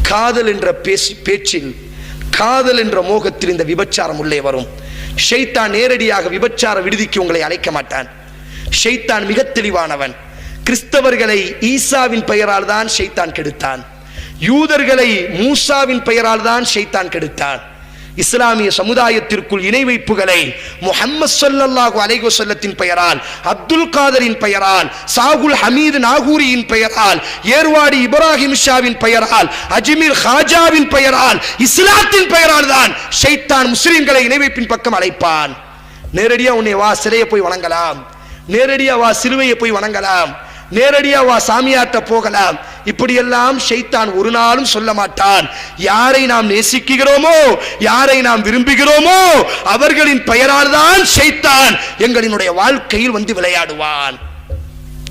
காதல் என்ற பேசி பேச்சில் காதல் என்ற மோகத்தில் இந்த விபச்சாரம் உள்ளே வரும். ஷைத்தான் நேரடியாக விபச்சார விடுதிக்கு உங்களை அழைக்க மாட்டான். ஷைத்தான் மிக தெளிவானவன். கிறிஸ்தவர்களை ஈசாவின் பெயரால் தான் ஷைத்தான் கெடுத்தான். யூதர்களை மூசாவின் பெயரால் தான் ஷைத்தான் கெடுத்தான். இஸ்லாமிய சமுதாயத்திற்குள் இணை வைப்புகளை முஹம்மது சொல்லல்லாஹு அலைஹி செல்லத்தின் பெயரால் அப்துல் காதரின் பெயரால் சாகுல் ஹமீது நாகூரியின் பெயரால் ஏர்வாடி இப்ராஹிம் ஷாவின் பெயரால் அஜ்மீர் ஹாஜாவின் பெயரால் இஸ்லாத்தின் பெயரால் தான் ஷைத்தான் முஸ்லிம்களை இணைவைப்பின் பக்கம் அழைப்பான். நேரடியா உன்னை வா சிலையை போய் வணங்கலாம். நேரடியா வா சிலுவையை போய் வணங்கலாம். நேரடியா வா சாமியாட்ட போகலாம். இப்படியெல்லாம் ஷைத்தான் ஒரு நாளும் சொல்ல மாட்டான். யாரை நாம் நேசிக்கிறோமோ யாரை நாம் விரும்புகிறோமோ அவர்களின் பெயரால் தான் ஷைத்தான் எங்களினுடைய வாழ்க்கையில் வந்து விளையாடுவான்.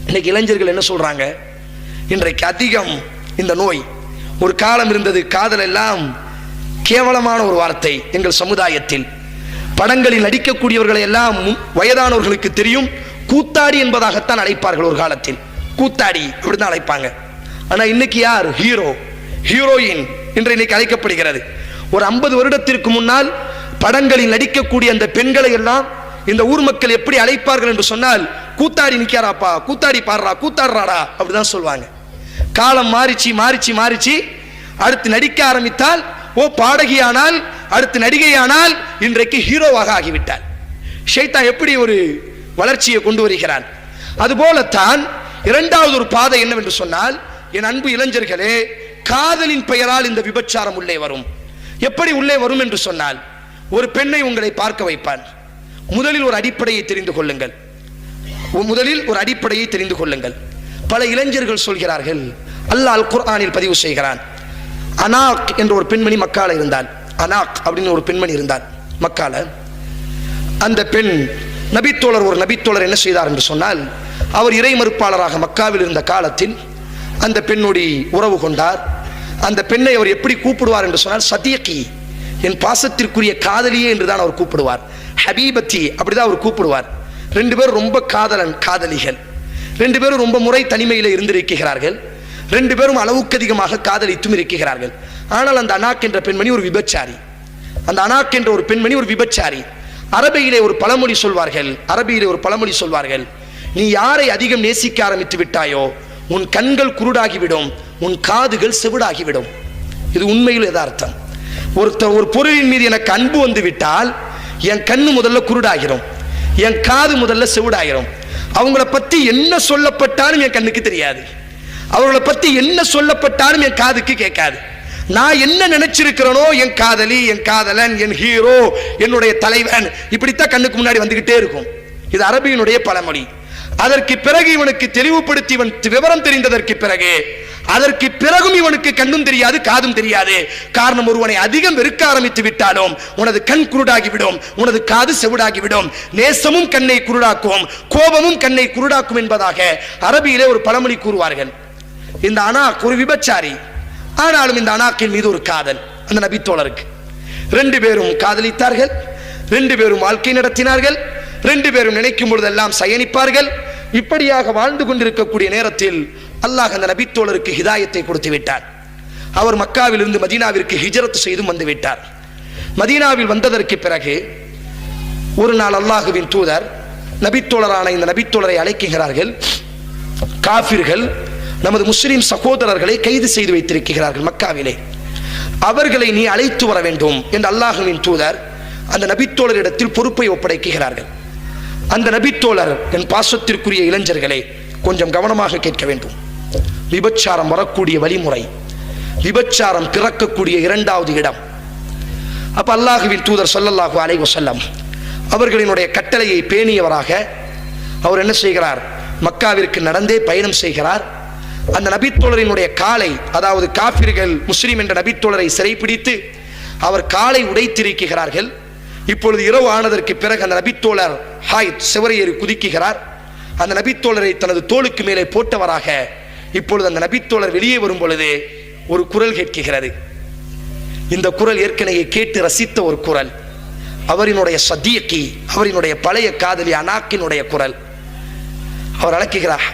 இன்னைக்கு இளைஞர்கள் என்ன சொல்றாங்க? இன்றைக்கு அதிகம் இந்த நோய். ஒரு காலம் இருந்தது காதல் எல்லாம் கேவலமான ஒரு வார்த்தை எங்கள் சமுதாயத்தில். படங்களில் நடிக்கக்கூடியவர்களை எல்லாம் வயதானவர்களுக்கு தெரியும். கூத்தாடி என்பதாகத்தான் அழைப்பார்கள் ஒரு காலத்தில். கூத்தாடி அப்படிதான் அழைப்பாங்க. ஆனா இன்னைக்கு யார்? ஹீரோ. ஹீரோயின் என்று இன்னைக்கு அழைக்கப்படுகிறது. ஒரு ஐம்பது வருடத்திற்கு முன்னால் படங்களில் நடிக்கக்கூடிய அந்த பெண்களை எல்லாம் இந்த ஊர் மக்கள் எப்படி அழைப்பார்கள் என்று சொன்னால் கூத்தாடி நிற்கிறாப்பா கூத்தாடி பாடுறா கூத்தாடுறாடா அப்படிதான் சொல்லுவாங்க. காலம் மாறிச்சு மாறிச்சு மாறிச்சு. அடுத்து நடிக்க ஆரம்பித்தால் ஓ பாடகியானால் அடுத்து நடிகையானால் இன்றைக்கு ஹீரோவாக ஆகிவிட்டார். ஷைத்தான் எப்படி ஒரு வளர்ச்சியை கொண்டு வருகிறான்? அதுபோலத்தான் இரண்டாவது ஒரு பாதை என்னவென்று சொன்னால் என் அன்பு இளைஞர்களே காதலின் பெயரால் இந்த விபச்சாரம் உள்ளே வரும். எப்படி உள்ளே வரும் என்று சொன்னால் ஒரு பெண்ணை உங்களை பார்க்க வைப்பான் முதலில் ஒரு அடிப்படையை தெரிந்து கொள்ளுங்கள். முதலில் ஒரு அடிப்படையை தெரிந்து கொள்ளுங்கள். பல இளைஞர்கள் சொல்கிறார்கள் அல்லாஹ் அல் குர்ஆனில் பதிவு செய்கிறான் அனாக் என்ற ஒரு பெண்மணி மக்கால இருந்தால் அனாக் அப்படின்னு ஒரு பெண்மணி இருந்தால் மக்கால அந்த பெண் நபித்தோழர் ஒரு நபித்தோழர் என்ன செய்தார் என்று சொன்னால் அவர் இறை மறுப்பாளராக மக்காவில் இருந்த காலத்தில் அந்த பெண்ணுடைய உறவு கொண்டார். அந்த பெண்ணை அவர் எப்படி கூப்பிடுவார் என்று சொன்னால் சத்தியக்கி என் பாசத்திற்குரிய காதலியே என்று தான் அவர் கூப்பிடுவார். ஹபீபத்தி அப்படிதான் அவர் கூப்பிடுவார். ரெண்டு பேரும் ரொம்ப காதலன் காதலிகள். ரெண்டு பேரும் ரொம்ப முறை தனிமையில் இருந்திருக்கிறார்கள். ரெண்டு பேரும் அளவுக்கு அதிகமாக காதலித்தும் இருக்கிறார்கள். ஆனால் அந்த அனாக் என்ற பெண்மணி ஒரு விபச்சாரி. அந்த அனாக் என்ற ஒரு பெண்மணி ஒரு விபச்சாரி. அரபியிலே ஒரு பழமொழி சொல்வார்கள். அரபியிலே ஒரு பழமொழி சொல்வார்கள். நீ யாரை அதிகம் நேசிக்க ஆரம்பித்து விட்டாயோ உன் கண்கள் குருடாகிவிடும் உன் காதுகள் செவிடாகிவிடும். இது உண்மையில் எதார்த்தம் ஒருத்த ஒரு பொருளின் மீது எனக்கு அன்பு வந்து விட்டால் என் கண்ணு முதல்ல குருடாகிரும் என் காது முதல்ல செவிடாகிரும். அவங்கள பத்தி என்ன சொல்லப்பட்டாலும் என் கண்ணுக்கு தெரியாது. அவர்களை பத்தி என்ன சொல்லப்பட்டாலும் என் காதுக்கு கேட்காது. நான் என்ன நினைச்சிருக்கிறேனோ என் காதலி என் காதலன் என் ஹீரோ என்னுடைய தலைவன் இப்படித்தான் கண்ணுக்கு முன்னாடி வந்துகிட்டே இருக்கும். இது அரபியினுடைய பழமொழி. அதற்கு பிறகு இவனுக்கு தெளிவுபடுத்தி இவன் விவரம் தெரிந்ததற்கு பிறகு அதற்கு பிறகும் இவனுக்கு கண்ணும் தெரியாது காதும் தெரியாது. காரணம் ஒருவனை அதிகம் வெறுக்க ஆரம்பித்து விட்டாலும் உனது கண் குருடாகிவிடும் உனது காது செவிடாகிவிடும். நேசமும் கண்ணை குருடாக்கும் கோபமும் கண்ணை குருடாக்கும் என்பதாக அரபியிலே ஒரு பழமொழி கூறுவார்கள். இந்த அனாக் ஒரு விபச்சாரி ஆனாலும் இந்த அனாக்கின் மீது ஒரு காதல் அந்த நபித்தோழருக்கு. ரெண்டு பேரும் காதலித்தார்கள் ரெண்டு பேரும் வாழ்க்கை நடத்தினார்கள் ரெண்டு பேரும் நினைக்கும் பொழுதெல்லாம் சயனிப்பார்கள். இப்படியாக வாழ்ந்து கொண்டிருக்கக்கூடிய நேரத்தில் அல்லாஹ் அந்த நபித்தோழருக்கு ஹிதாயத்தை கொடுத்து விட்டார். அவர் மக்காவிலிருந்து மதீனாவிற்கு ஹிஜரத் செய்தும் வந்து விட்டார். மதீனாவில் வந்ததற்கு பிறகு ஒரு நாள் அல்லாஹுவின் தூதர் நபித்தோழரான இந்த நபித்தோழரை அழைக்குகிறார்கள் காபிர்கள் நமது முஸ்லிம் சகோதரர்களை கைது செய்து வைத்திருக்கிறார்கள் மக்காவிலே. அவர்களை நீ அழைத்து வர வேண்டும் என்று அல்லாஹுவின் தூதர் அந்த நபித்தோழரிடத்தில் பொறுப்பை ஒப்படைக்குகிறார்கள் அந்த நபித்தோழர் என் பாசத்திற்குரிய இளைஞர்களே கொஞ்சம் கவனமாக கேட்க வேண்டும். விபச்சாரம் வரக்கூடிய வழிமுறை விபச்சாரம் பிறக்கக்கூடிய இரண்டாவது இடம். அப்ப அல்லாஹுவின் தூதர் சொல்லல்லாஹு அலைஹி வஸல்லம் அவர்களினுடைய கட்டளையை பேணியவராக அவர் என்ன செய்கிறார்? மக்காவிற்கு நடந்தே பயணம் செய்கிறார். அந்த நபித்தோழரினுடைய காலை அதாவது காபிர்கள் முஸ்லீம் என்ற நபித்தோழரை சிறைப்பிடித்து அவர் காலை உடைத்திருக்கிறார்கள். இப்பொழுது இரவு ஆனதற்கு பிறகு அந்த நபித்தோழர் ஹாய் சிவரையேறி குதிக்குகிறார். அந்த நபித்தோழரை தனது தோளுக்கு மேலே போட்டவராக இப்பொழுது அந்த நபித்தோழர் வெளியே வரும் பொழுது ஒரு குரல் கேட்கிறது. இந்த குரல் ஏற்கனவே கேட்டு ரசித்த ஒரு குரல். அவரினுடைய சத்தியக்கி அவரினுடைய பழைய காதலி அனாக்கினுடைய குரல். அவர் அழைக்குகிறார்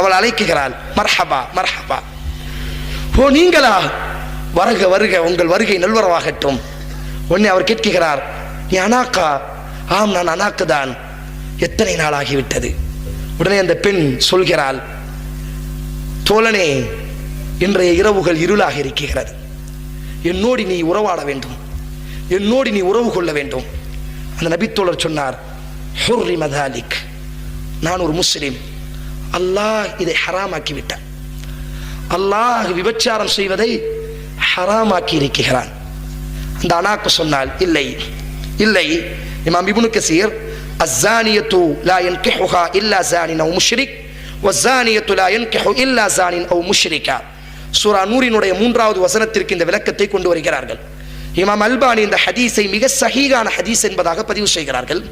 அவள் அழைக்குகிறாள் மர்ஹபா மர்ஹபா. ஓ நீங்களா? வருக வருக உங்கள் வருகை நல்வரவாகட்டும். உடனே அவர் கேட்கிறார் நீ அனாக்கா. ஆம் நான் அனாக்கு தான் எத்தனை நாள் ஆகிவிட்டது? உடனே அந்த பெண் சொல்கிறாள் தோழனே இன்றைய இரவுகள் இருளாக இருக்கிறது. என்னோடு நீ உறவாட வேண்டும். என்னோடு நீ உறவு கொள்ள வேண்டும். அந்த நபித்தோழர் சொன்னார் ஹுர்ரி மதாலிக் நான் ஒரு முஸ்லிம். அல்லாஹ் இதை ஹராமாக்கி விட்டான் அல்லாஹ் விபச்சாரம் செய்வதை ஹராமாக்கி இருக்கிறான் அந்த அனாக்கு சொன்னால் இல்லை இல்லை. இமாம் இபுனு கசீர் அஸ்ஸானியத்து லா யன்கிஹுஹா இல்லா ஜானின் அவ் முஷ்ரிக் வஸ்ஸானியத்து லா யன்கிஹு இல்லா ஜானின் அவ் முஷ்ரிகா. சூரா நூரினுடைய மூன்றாவது வசனத்திற்கு இந்த விளக்கத்தை கொண்டு வருகிறார்கள். இமாம் அல்பானி இந்த ஹதீஸை மிக சஹீகான ஹதீஸ் என்பதாக பதிவு செய்கிறார்கள்.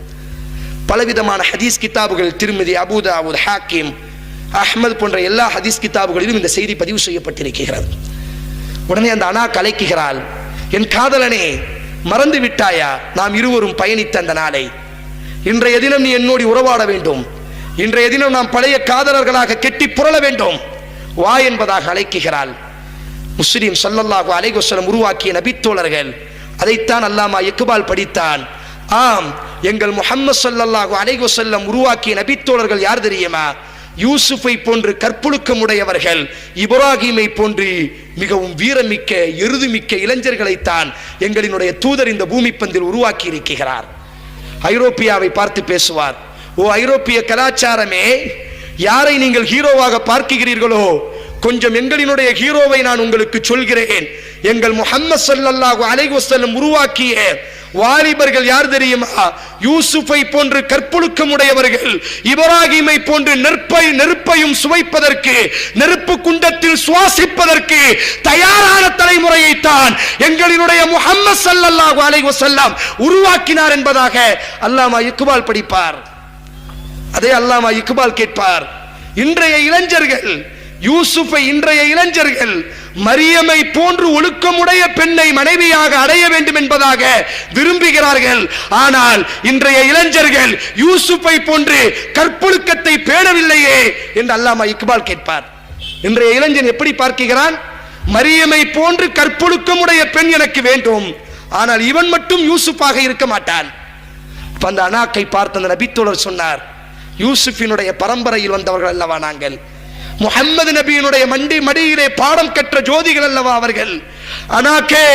பலவிதமான ஹதீஸ் கிதாபுகள் திருமதி அபுதாவுத் ஹாக்கிம் அஹ்மது போன்ற எல்லா ஹதீஸ் கிதாபுகளிலும் இந்த செய்தி பதிவு செய்யப்பட்டிருக்கிறது. உடனே அந்த அனா கலைக்குகிறாள் என் காதலனே மறந்து விட்டாயா? நாம் இருவரும் பயணித்த அந்த நாளை. இன்றைய தினம் நீ என்னோடு உறவாட வேண்டும். இன்றைய தினம் நாம் பழைய காதலர்களாக கெட்டி புரள வேண்டும். வா என்பதாக அழைக்குகிறாள். முஸ்லிம் சல்லல்லாஹு அலைகுசலம் உருவாக்கிய நபித்தோழர்கள் அதைத்தான் அல்லாமா இக்பால் படித்தான். ஆம் எங்கள் முஹம்மது சல்லல்லாஹு அலைகுசல்லம் உருவாக்கிய நபித்தோழர்கள் யார் தெரியுமா? யூசுஃபை போன்று கற்புழுக்கம் உடையவர்கள் இப்ராஹீமை போன்று மிகவும் வீரமிக்க எருதுமிக்க இளைஞர்களைத்தான் எங்களினுடைய தூதர் இந்த பூமி பந்தில் உருவாக்கி இருக்கிறார் ஐரோப்பியாவை பார்த்து பேசுவார். ஓ ஐரோப்பிய கலாச்சாரமே யாரை நீங்கள் ஹீரோவாக பார்க்கிறீர்களோ கொஞ்சம் எங்களினுடைய ஹீரோவை நான் உங்களுக்கு சொல்கிறேன். எங்கள் முஹம்மது சல்லாஹு அலைவசல்லம் உருவாக்கிய வாலிபர்கள் யார் தெரியுமா? யூசுஃபை போன்று கற்புழுக்கம் உடையவர்கள் இப்ராஹிமை போன்று நெருப்பை நெருப்பையும் சுவைப்பதற்கு நெருப்பு குண்டத்தில் சுவாசிப்பதற்கு தயாரான தலைமுறையை தான் எங்களினுடைய முஹம்மது சல்லாஹு அலைவசல்லாம் உருவாக்கினார் என்பதாக அல்லாமா இக்பால் படிப்பார். அதே அல்லாமா இக்பால் கேட்பார். இன்றைய இளைஞர்கள் யூசுஃபை இன்றைய இளைஞர்கள் மரியமை போன்று ஒழுக்கமுடைய பெண்ணை மனைவியாக அடைய வேண்டும் என்பதாக விரும்புகிறார்கள். ஆனால் இன்றைய இளைஞர்கள் யூசுப்பை போன்று கற்பொழுக்கத்தை பேணவில்லையே என்று அல்லாமா இக்பால் கேட்பார். இன்றைய இளைஞன் எப்படி பார்க்கிறான்? மரியமை போன்று கற்பொழுக்கமுடைய பெண் எனக்கு வேண்டும். ஆனால் இவன் மட்டும் யூசுஃபாக இருக்க மாட்டான். அந்த அனாக்கை பார்த்த அந்த நபித்தோழர் சொன்னார் யூசுஃபினுடைய பரம்பரையில் வந்தவர்கள் அல்லவா நாங்கள்? முஹம்மது நபியினுடைய மண்டி மடியிலே பாடம் கற்ற ஜோதிகள் அல்லவா அவர்கள்? அனாக்கே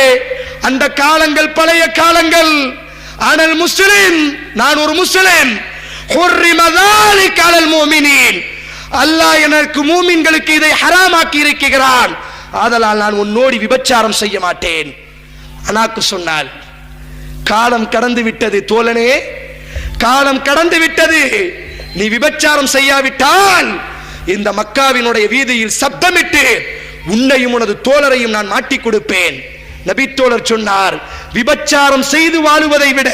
அந்த காலங்கள் பழைய காலங்கள். ஆனால் முஸ்லிம் நான் ஒரு முஸ்லிம். அல்லாஹ் எனக்கு மூமின்களுக்கு இதை ஹராமாக்கி இருக்கிறான். ஆதலால் நான் உன்னோடி விபச்சாரம் செய்ய மாட்டேன். அனாக்கு சொன்னால் காலம் கடந்து விட்டது தோழனே. காலம் கடந்து விட்டது. நீ விபச்சாரம் செய்யாவிட்டால் இந்த மக்காவினுடைய வீதியில் சப்தமிட்டு உன்னையும் உனது தோழரையும் நான் மாட்டிக் கொடுப்பேன். நபித்தோழர் சொன்னார் விபச்சாரம் செய்து வாழுவதை விட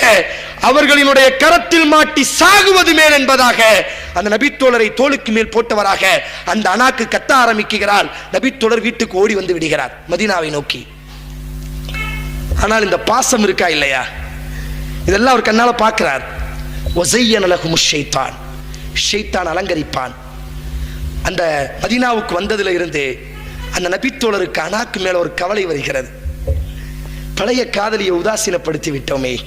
அவர்களினுடைய கரத்தில் மாட்டி சாகுவது மேல் என்பதாக அந்த நபித்தோழரை தோளுக்கு மேல் போட்டவராக அந்த அனாக்கு கத்த ஆரம்பிக்கிறார். நபித்தோழர் வீட்டுக்கு ஓடி வந்து விடுகிறார் மதீனாவை நோக்கி. ஆனால் இந்த பாசம் இருக்கா இல்லையா? இதெல்லாம் அவர் கண்ணால பார்க்கிறார். ஒசையன் அழகு ஷைத்தான். ஷைத்தான் அலங்கரிப்பான். அந்த மதினாவுக்கு வந்ததுல இருந்து அந்த நபித்தோழருக்கு அனாக்கு மேல ஒரு கவலை வருகிறது. பழைய காதலியை உதாசீனப்படுத்தி விட்டோமே.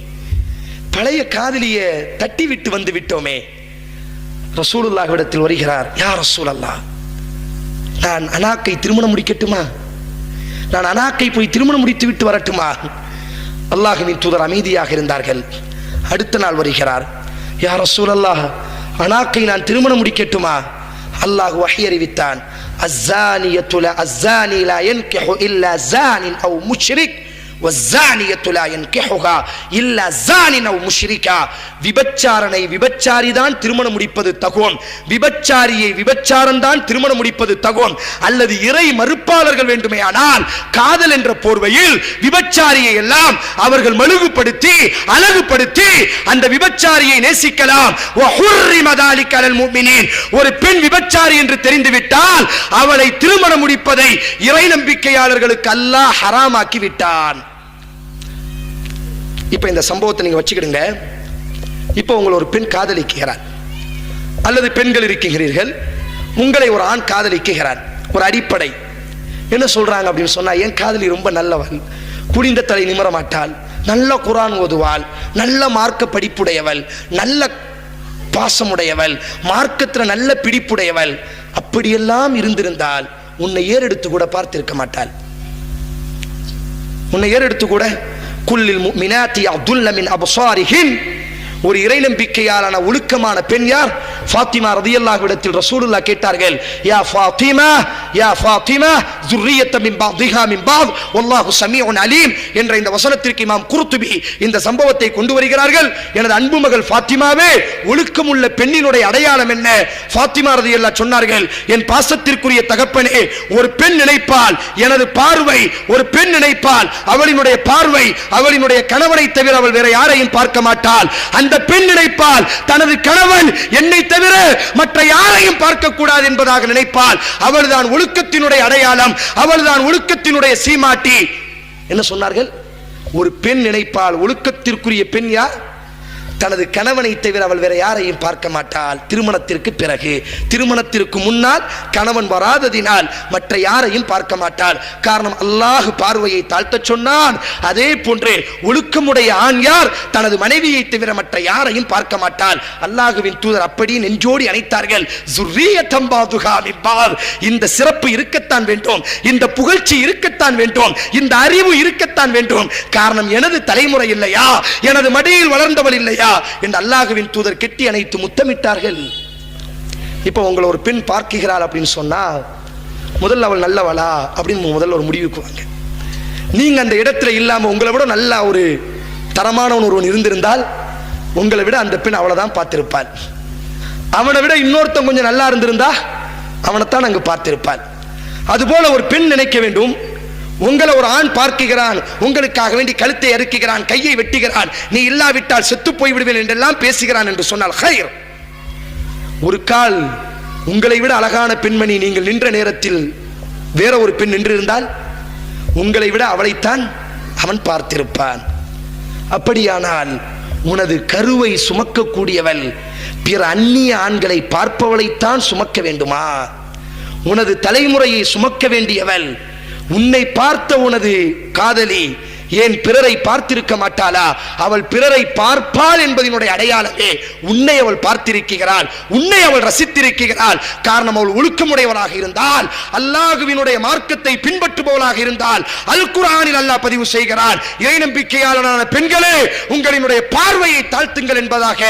பழைய காதலியை தட்டி விட்டு வந்து விட்டோமே. ரசூலுல்லாஹ்விடத்தில் வருகிறார் யார் ரசூல் அல்லாஹ் நான் அனாக்கை திருமணம் முடிக்கட்டுமா? நான் அனாக்கை போய் திருமணம் முடித்து விட்டு வரட்டுமா? அல்லாஹுவின் தூதர் அமைதியாக இருந்தார்கள். அடுத்த நாள் வருகிறார் யார் ரசூல் அல்லாஹ் அனாக்கை நான் திருமணம் முடிக்கட்டுமா? அல்லாஹ் வஹி அறிவித்தான் அஸ்ஸானியத்து லா அஸ்ஸானி லா யன்கிஹு இல்லா ஸானின் அவ் முஷ்ரிக் விபச்சாரனை விபச்சாரி தான் திருமணம் முடிப்பது தகுவம். விபச்சாரியை விபச்சாரன் தான் திருமணம் முடிப்பது தகுவம். அல்லது இறை மறுப்பாளர்கள் வேண்டுமே ஆனால் காதல் என்ற போர்வையில் விபச்சாரியை எல்லாம் அவர்கள் மழுகுபடுத்தி அழகுபடுத்தி அந்த விபச்சாரியை நேசிக்கலாம். ஒரு பெண் விபச்சாரி என்று தெரிந்துவிட்டால் அவளை திருமணம் முடிப்பதை இறை நம்பிக்கையாளர்களுக்கு ஹராமாக்கி விட்டான். இப்ப இந்த சம்பவத்தை நீங்க வச்சுக்கிடுங்க. இப்போ உங்களை ஒரு பெண் காதலிக்கிறார். அல்லது பெண்கள் இருக்கிறீர்கள். உங்களை ஒரு ஆண் காதலிக்கிறார். ஒரு அடிப்படை. என்ன சொல்றாங்க அப்படின்னு சொன்னால் என் காதலி ரொம்ப நல்லவன் குடிந்த தலை நிமரமாட்டாள். நல்ல குரான் ஓதுவாள். நல்ல மார்க்க படிப்புடையவள். நல்ல பாசமுடையவள். மார்க்கத்துல நல்ல பிடிப்புடையவள். அப்படியெல்லாம் இருந்திருந்தால் உன்னை ஏறெடுத்து கூட பார்த்திருக்க மாட்டாள். உன்னை ஏறெடுத்து கூட كل المؤمنات يعضلن من أبصارهن. ஒரு இறை நம்பிக்கையாலான ஒழுக்கமான பெண் யார்? ஃபாத்திமா ரதியல்லாஹ் இடத்தில் ரசூலுல்லா கேட்டார்கள் யா ஃபாத்திமா யா ஃபாத்திமா ஜுர்ரியத்த மின் பாத் திஹா மின் பாத் சமீஉன் அலீம் என்ற இந்த வசனத்திற்கு இமாம் குர்துபி இந்த சம்பவத்தை கொண்டு வருகிறார்கள். எனது அன்பு மகள் ஃபாத்திமாவே ஒழுக்கமுள்ள பெண்ணினுடைய அடையாளம் என்ன? ஃபாத்திமா ரதியல்லாஹ் சொன்னார்கள் என் பாசத்திற்குரிய தகப்பனே ஒரு பெண் நினைப்பால் எனது பார்வை ஒரு பெண் நினைப்பால் அவளினுடைய பார்வை அவளினுடைய கணவனை தவிர அவள் வேற யாரையும் பார்க்க மாட்டாள். அந்த பெண் நினைப்பால் தனது கணவன் என்னை தவிர மற்ற யாரையும் பார்க்கக்கூடாது என்பதாக நினைப்பால் அவள்தான் ஒழுக்கத்தினுடைய அடையாளம் அவள்தான் ஒழுக்கத்தினுடைய சீமாட்டி. என்ன சொன்னார்கள்? ஒரு பெண் நினைப்பால் ஒழுக்கத்திற்குரிய பெண் யார்? தனது கணவனை தவிர அவள் வேற யாரையும் பார்க்க மாட்டாள். திருமணத்திற்கு பிறகு. திருமணத்திற்கு முன்னால் கணவன் வராததினால் மற்ற யாரையும் பார்க்க மாட்டாள். காரணம் அல்லாஹு பார்வையை தாழ்த்த சொன்னான். அதே போன்று ஒழுக்கமுடைய ஆண் யார்? தனது மனைவியை தவிர மற்ற யாரையும் பார்க்க மாட்டாள். அல்லாஹுவின் தூதர் அப்படி நெஞ்சோடி அணைத்தார்கள். இந்த சிறப்பு இருக்கத்தான் வேண்டும். இந்த புகழ்ச்சி இருக்கத்தான் வேண்டும். இந்த அறிவு இருக்கத்தான் வேண்டும். காரணம் எனது தலைமுறை இல்லையா? எனது மடியில் வளர்ந்தவள் இல்லையா? என்று அல்லாஹுவின் தூதர் கெட்டி அணைத்து முத்தமிட்டார்கள். இப்போ உங்களை ஒரு பெண் பார்க்குகிறாள் அப்படின்னு சொன்னா முதல்ல அவள் நல்லவளா அப்படின்னு முதல்ல ஒரு முடிவுக்கு வாங்க. நீங்க அந்த இடத்துல இல்லாம உங்களை விட நல்ல ஒரு தரமானவன் ஒருவன் இருந்திருந்தால் உங்களை விட அந்த பெண் அவளை தான் பார்த்திருப்பாள். அவனை விட இன்னொருத்தன் கொஞ்சம் நல்லா இருந்திருந்தா அவனைத்தான் அங்கு பார்த்திருப்பாள். அதுபோல ஒரு பெண் நினைக்க வேண்டும். உங்களை ஒரு ஆண் பார்க்குகிறான் உங்களுக்காக வேண்டி கழுத்தை அறுக்குகிறான் கையை வெட்டுகிறான் நீ இல்லாவிட்டால் செத்து போய் விடுவேன் என்றெல்லாம் பேசுகிறான் என்று சொன்னால் ஹைர். ஒரு கால் உங்களை விட அழகான பெண்மணி நீங்கள் நின்ற நேரத்தில் வேற ஒரு பெண் நின்றிருந்தால் உங்களை விட அவளைத்தான் அவன் பார்த்திருப்பான். அப்படியானால் உனது கருவை சுமக்கக்கூடியவள் பிற அந்நிய ஆண்களை பார்ப்பவளைத்தான் சுமக்க வேண்டுமா? உனது தலைமுறையை சுமக்க வேண்டியவள் உன்னை பார்த்த உனது காதலி ஏன் பிறரை பார்த்திருக்க மாட்டாளா? அவள் பிறரை பார்ப்பாள் என்பதனுடைய அடையாளமே உன்னை அவள் பார்த்திருக்கிறாள் உன்னை அவள் ரசித்திருக்கிறாள். காரணம் அவள் ஒழுக்கமுடையவளாக இருந்தால் அல்லாஹுவினுடைய மார்க்கத்தை பின்பற்றுபவளாக இருந்தால் அல் குரானில் அல்லாஹ் பதிவு செய்கிறார் இறை நம்பிக்கையாளரான பெண்களே உங்களினுடைய பார்வையை தாழ்த்துங்கள் என்பதாக.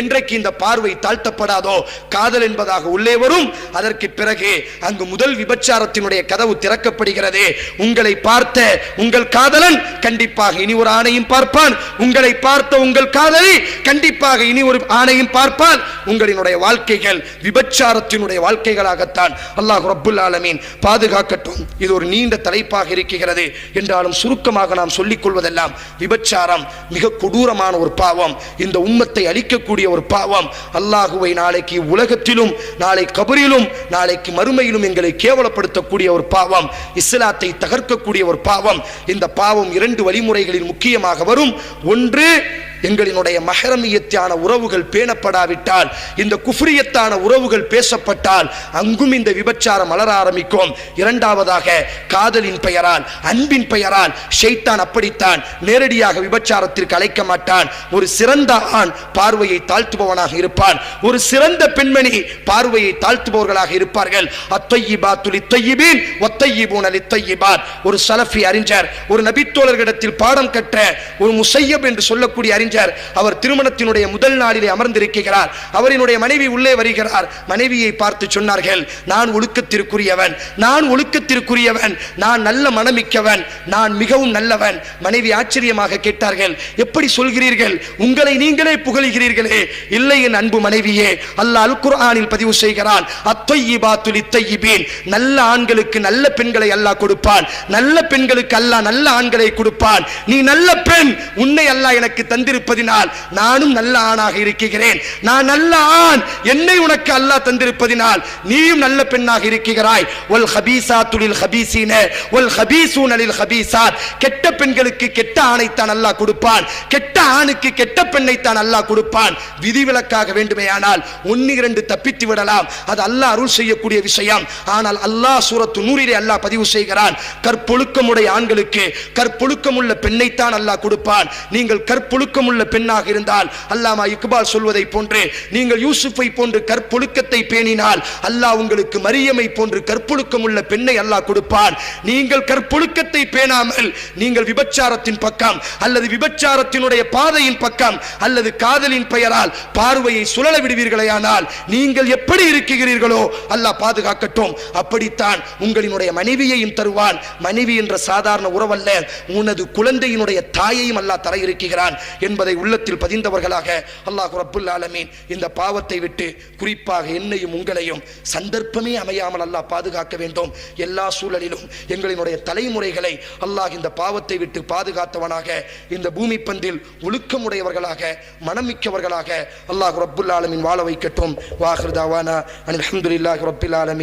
என்றைக்கு இந்த பார்வை தாழ்த்தப்படாதோ காதல் என்பதாக உள்ளே வரும். அதற்கு பிறகு அங்கு முதல் விபச்சாரத்தினுடைய கதவு திறக்கப்படுகிறது. உங்களை பார்த்த உங்கள் காதலன் கண்டிப்பாக இனி ஒரு ஆணையும் பார்ப்பான். உங்களை பார்த்த உங்கள் காதலி கண்டிப்பாக இனி ஒரு ஆணையும் பார்ப்பான். உங்களினுடைய வாழ்க்கைகள் விபச்சாரத்தினுடைய வாழ்க்கைகளாகத்தான். அல்லாஹ் ரபுல் ஆலமீன் பாதுகாக்கட்டும். இது ஒரு நீண்ட தலைப்பாக இருக்கிறது. என்றாலும் சுருக்கமாக நாம் சொல்லிக் கொள்வதெல்லாம் விபச்சாரம் மிக கொடூரமான ஒரு பாவம். இந்த உம்மத்தை அழிக்கக்கூடிய ஒரு பாவம். அல்லாஹுவை நாளைக்கு உலகத்திலும் நாளை கபரிலும் நாளைக்கு மறுமையிலும் எங்களை கேவலப்படுத்தக்கூடிய ஒரு பாவம். இஸ்லாத்தை தகர்க்கக்கூடிய ஒரு பாவம். இந்த பாவம் இரண்டு வழிமுறைகளில் முக்கியமாக வரும். ஒன்று எங்களினுடைய மகரமியத்தான உறவுகள் பேணப்படாவிட்டால் இந்த குஃப்ரியத்தான உறவுகள் பேசப்பட்டால் அங்கும் இந்த விபச்சாரம் மலர ஆரம்பிக்கும். இரண்டாவதாக காதலின் பெயரால் அன்பின் பெயரால் ஷெய்தான் அப்படித்தான் நேரடியாக விபச்சாரத்திற்கு அழைக்க மாட்டான். ஒரு சிறந்த ஆண் பார்வையை தாழ்த்துபவனாக இருப்பான். ஒரு சிறந்த பெண்மணி பார்வையை தாழ்த்துபவர்களாக இருப்பார்கள். அத்தையிபாத்துல் இத்தையிபீன் ஒத்தையிபூன் அலி தையிபார் ஒரு சலஃபி அறிஞர் ஒரு நபித்தோழர்களிடத்தில் பாடம் கற்ற ஒரு முசையப் என்று சொல்லக்கூடிய அறிஞர் அவர் திருமணத்தினுடைய முதல் நாளிலே அமர்ந்திருக்கிறார். அவரினுடைய மனைவி உள்ளே வருகிறார். மனைவியை பார்த்து சொன்னார்கள் நான் ஒழுக்கத்திற்குரியவன் நான் ஒழுக்கத்திற்குரியவன் நான் நல்ல மனமிக்கவன் நான் மிகவும் நல்லவன். மனைவி ஆச்சரியமாக கேட்டார்கள் எப்படி சொல்கிறீர்கள்? உங்களை நீங்களே புகழ்கிறீர்களே. இல்லை என் அன்பு மனைவியே அல்லாஹ் அல் குர்ஆனில் பதிவு செய்கிறான் அத்தையிபாத்துல் இத்தையிபீன் நல்ல ஆண்களுக்கு நல்ல பெண்களை அல்லாஹ் கொடுப்பான் நல்ல பெண்களுக்கு அல்லாஹ் நல்ல ஆண்களை கொடுப்பான். நீ நல்ல பெண் உன்னை அல்லாஹ் எனக்கு தந்திரு தந்திருப்பதினால் நானும் நல்ல ஆணாக இருக்கிறேன். நான் நல்ல ஆண் என்னை உனக்கு அல்லாஹ் தந்திருப்பதினால் நீயும் நல்ல பெண்ணாக இருக்கிறாய். ஒல் ஹபீசாத்துலில் ஹபீசீன ஒல் ஹபீசூனலில் ஹபீசாத் கெட்ட பெண்களுக்கு கெட்ட ஆணைத்தான் அல்லாஹ் கொடுப்பான். கெட்ட ஆணுக்கு கெட்ட பெண்ணைத்தான் அல்லாஹ் கொடுப்பான். விதிவிலக்காக வேண்டுமேயானால் ஒன்னு இரண்டு தப்பித்து விடலாம். அது அல்லாஹ் அருள் செய்யக்கூடிய விஷயம். ஆனால் அல்லாஹ் சூரத்து நூறிலே அல்லாஹ் பதிவு செய்கிறான். கற்பொழுக்கமுடைய ஆண்களுக்கு கற்பொழுக்கமுள்ள பெண்ணைத்தான் அல்லாஹ் கொடுப்பான். நீங்கள் கற்பொழுக்கமுள்ள பெண்ணாக இருந்தால் அல்லாமா இக்பால் சொல்வதை போன்று நீங்கள் யூசுஃபை போன்று கற்பொழுக்கத்தை பேணினால் அல்லாஹ் உங்களுக்கு மரியமை போன்று கற்பொழுக்கம் உள்ள பெண்ணை அல்லாஹ் கொடுப்பான் நீங்கள் கற்பொழுக்கத்தை பேணாமல் நீங்கள் விபச்சாரத்தின் பக்கம் அல்லது விபச்சாரத்தினுடைய பாதையின் பக்கம் அல்லது காதலின் பெயரால் பார்வையை சுழல விடுவீர்களேயானால் நீங்கள் எப்படி இருக்கிறீர்களோ அல்லாஹ் பாதுகாக்கட்டும். அப்படித்தான் உங்களினுடைய மனைவியையும் தருவான். மனைவி என்ற சாதாரண உறவல்ல உனது குழந்தையினுடைய தாயையும் அல்லாஹ் தர இருக்கிறான் என்பதை என்பதை உள்ளத்தில் பதிந்தவர்களாக அல்லாஹ் ரப்புல் ஆலமீன் இந்த பாவத்தை விட்டு குறிப்பாக என்னையும் உங்களையும் சந்தர்ப்பமே அமையாமல் அல்லாஹ் பாதுகாக்க வேண்டும். எல்லா சூழலிலும் எங்களினுடைய தலைமுறைகளை அல்லாஹ் இந்த பாவத்தை விட்டு பாதுகாத்தவனாக இந்த பூமி பந்தில் ஒழுக்கமுடையவர்களாக மனமிக்கவர்களாக அல்லாஹ் ரப்புல் ஆலமின் வாழ வைக்கட்டும். வாஹிருதாவானா அனில் அஹமதுல்லாஹி ரப்பில் ஆலமின்.